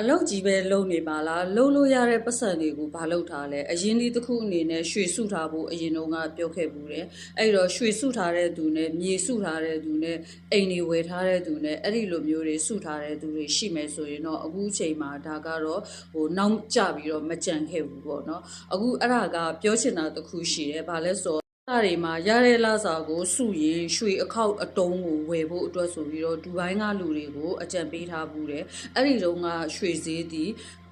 အလုတ်ကြီးပဲလုံနေပါလားလုံလို့ရတဲ့ပတ်စံတွေကိုဘာလုပ်ထားလဲအရင်ဒီတစ်ခုအနေနဲ့ရွှေစုထားဖို့အရင်တုန်းကပြောခဲ့ဘူးတယ်အဲ့တော့ရွှေစုထားတဲ့သူနဲ့မြေစုထားတဲ့သူနဲ့အိမ်တွေဝယ်ထားတဲ့သူနဲ့အဲ့ဒီလိုမျိုးတွေစုထားတဲ့သူတွေရှိမယ်ဆိုရင်တော့အခုအချိန်မှာဒါကတော့ဟိုနောက်ကျပြီးတော့မကြံခဲ့ဘူးပေါ့နော်အခုအဲ့ဒါကပြောချင်တာတစ်ခုရှိတယ်ဘာလဲဆို အဲ့ဒီမှာရတဲ့လစာကိုစုရင်ရွှေအခောက်အတုံးကိုဝယ်ဖို့အတွက်ဆိုပြီးတော့ဒူဘိုင်းကလူတွေကိုအကြံပေးထားဘူးတယ်အဲ့ဒီတုန်းကရွှေဈေးသည်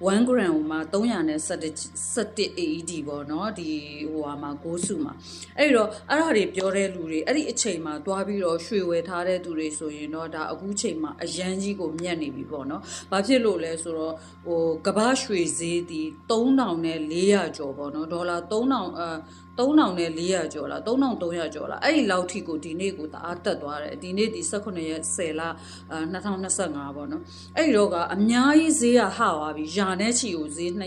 1 gram မှာ317 AED ပေါ့နော်ဒီဟိုဟာမှာ6စုမှာအဲ့ဒီတော့အဲ့ဒါတွေပြောတဲ့လူတွေအဲ့ဒီအချိန်မှာတွားပြီးတော့ရွှေဝယ်ထားတဲ့သူတွေဆိုရင်တော့ဒါအခုချိန်မှာအရန်ကြီးကိုမြတ်နေပြီပေါ့နော်ဘာဖြစ်လို့လဲဆိုတော့ဟိုကမ္ဘာရွှေဈေးသည်3000နဲ့400ကျော်ပေါ့နော်ဒေါ်လာ3000အဲ3000နဲ့400ကျလား3300ကျော်လားအဲ့ဒီလောက်ထိကိုဒီနေ့ကိုတအားတက်သွားတယ်ဒီနေ့ဒီ18ရက်10လအဲ2025ပေါ့နော်အဲ့ဒီတော့ကအများကြီးဈေးကဟသွားပြီယာနဲ့ချီကိုဈေး200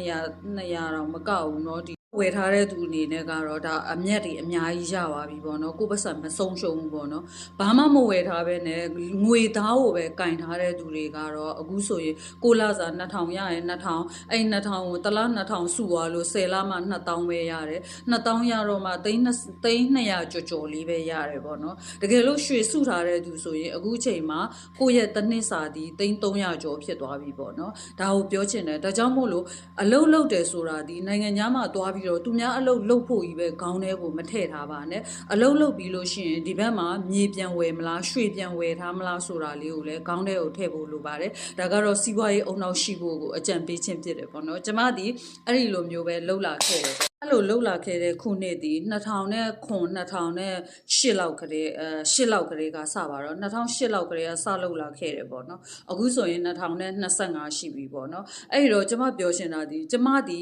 200တော့မကောက်ဘူးเนาะဒီ ဝယ်ထားတဲ့သူအနေနဲ့ကတော့ဒါအမျက်တွေအများကြီးရသွားပြီပေါ့နော်ကိုယ့်ပတ်စံမဆုံးရှုံးဘူးပေါ့နော်ဘာမှမဝယ်ထားပဲနဲ့ငွေသားကိုပဲကင်ထားတဲ့သူတွေကတော့အခုဆိုရင်ကိုလာစာ2000ရရင်2000အဲ့2000ကိုတစ်လား2000စုသွားလို့10လမှ2000ပဲရတယ်2000ရတော့မှသိန်း2သိန်း200ကျော်ကျော်လေးပဲရတယ်ပေါ့နော်တကယ်လို့ရွှေစုထားတဲ့သူဆိုရင်အခုချိန်မှာကိုယ့်ရဲ့တစ်နှစ်စာဒီသိန်း300ကျော်ဖြစ်သွားပြီပေါ့နော်ဒါကိုပြောချင်တယ်ဒါကြောင့်မို့လို့အလုတ်လုတ်တယ်ဆိုတာဒီနိုင်ငံခြားမှာသွားပြီးတော့သူများအလုတ်လုတ်ဖို့ကြီးပဲခေါင်းထဲကိုမထည့်ထားပါနဲ့အလုတ်လုတ်ပြီးလို့ရှိရင်ဒီဘက်မှာမြေပြန်ဝယ်မလားရွှေပြန်ဝယ်ထားမလားဆိုတာလေးကိုလည်းခေါင်းထဲကိုထည့်ဖို့လိုပါတယ်ဒါကတော့စီးပွားရေးအုံနောက်ရှိဖို့ကိုအကြံပေးခြင်းဖြစ်တယ်ပေါ့နော်ကျမဒီအဲ့ဒီလိုမျိုးပဲလှုပ်လာခဲ့တယ် အဲ့လိုလှုပ်လာခဲ့တဲ့ခုနှစ်ဒီ2000နဲ့ခွန်2000နဲ့8လောက်ကလေးအဲ8လောက်ကလေးကစပါတော့2008လောက်ကလေးကစလှုပ်လာခဲ့တယ်ပေါ့နော်အခုဆိုရင်2025ရှိပြီပေါ့နော်အဲ့ဒီတော့ကျမပြောချင်တာဒီကျမဒီ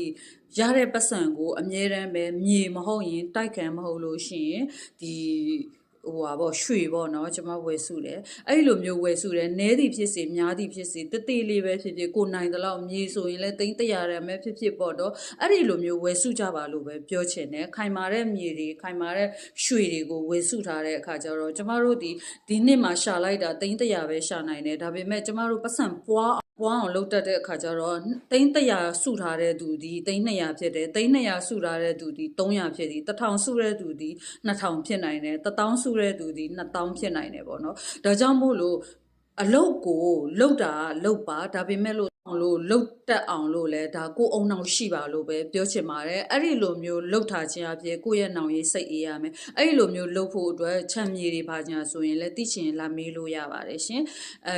ရတဲ့ပတ်စံကိုအမြဲတမ်းပဲမြေမဟုတ်ရင်တိုက်ခံမဟုတ်လို့ရှိရင်ဒီ ဟိုပါပေါ့ရွှေပေါ့နော်ကျွန်မဝယ်စုတယ်အဲ့ဒီလိုမျိုးဝယ်စုတယ်နဲသည်ဖြစ်စေများသည်ဖြစ်စေတတိလေးပဲဖြစ်ဖြစ်ကိုနိုင်တဲ့လောက်မြေဆိုရင်လည်းတိမ့်တရာရမယ်ဖြစ်ဖြစ်ပေါ့တော့အဲ့ဒီလိုမျိုးဝယ်စုကြပါလို့ပဲပြောချင်တယ်ခိုင်မာတဲ့မြေတွေခိုင်မာတဲ့ရွှေတွေကိုဝယ်စုထားတဲ့အခါကျတော့ကျမတို့ဒီဒီနှစ်မှာရှာလိုက်တာတိမ့်တရာပဲရှာနိုင်တယ်ဒါပေမဲ့ကျမတို့ပတ်စံပွားပွားအောင်လုပ်တတ်တဲ့အခါကျတော့တိမ့်100စုထားတဲ့သူဒီတိမ့်200ဖြစ်တယ်တိမ့်200စုထားတဲ့သူဒီ300ဖြစ်သည်1000စုတဲ့သူဒီ2000ဖြစ်နိုင်တယ်1000စုတဲ့သူဒီ2000ဖြစ်နိုင်တယ်ပေါ့နော်ဒါကြောင့်မို့လို့အလုတ်ကိုလုတ်တာလုတ်ပါဒါပေမဲ့လို့အောင်လို့လုတ်တက်အောင်လို့လဲဒါကိုယ်အုံနောက်ရှိပါလို့ပဲပြောချင်ပါတယ်အဲ့ဒီလိုမျိုးလုတ်ထားခြင်းအပြင်ကိုယ့်ရဲ့နောင်ရေးစိတ်အေးရမယ်အဲ့ဒီလိုမျိုးလုတ်ဖို့အတွက်ချမ်းမြေတွေပါကြဆိုရင်လည်းသိချင်လာမေးလို့ရပါတယ်ရှင်အဲ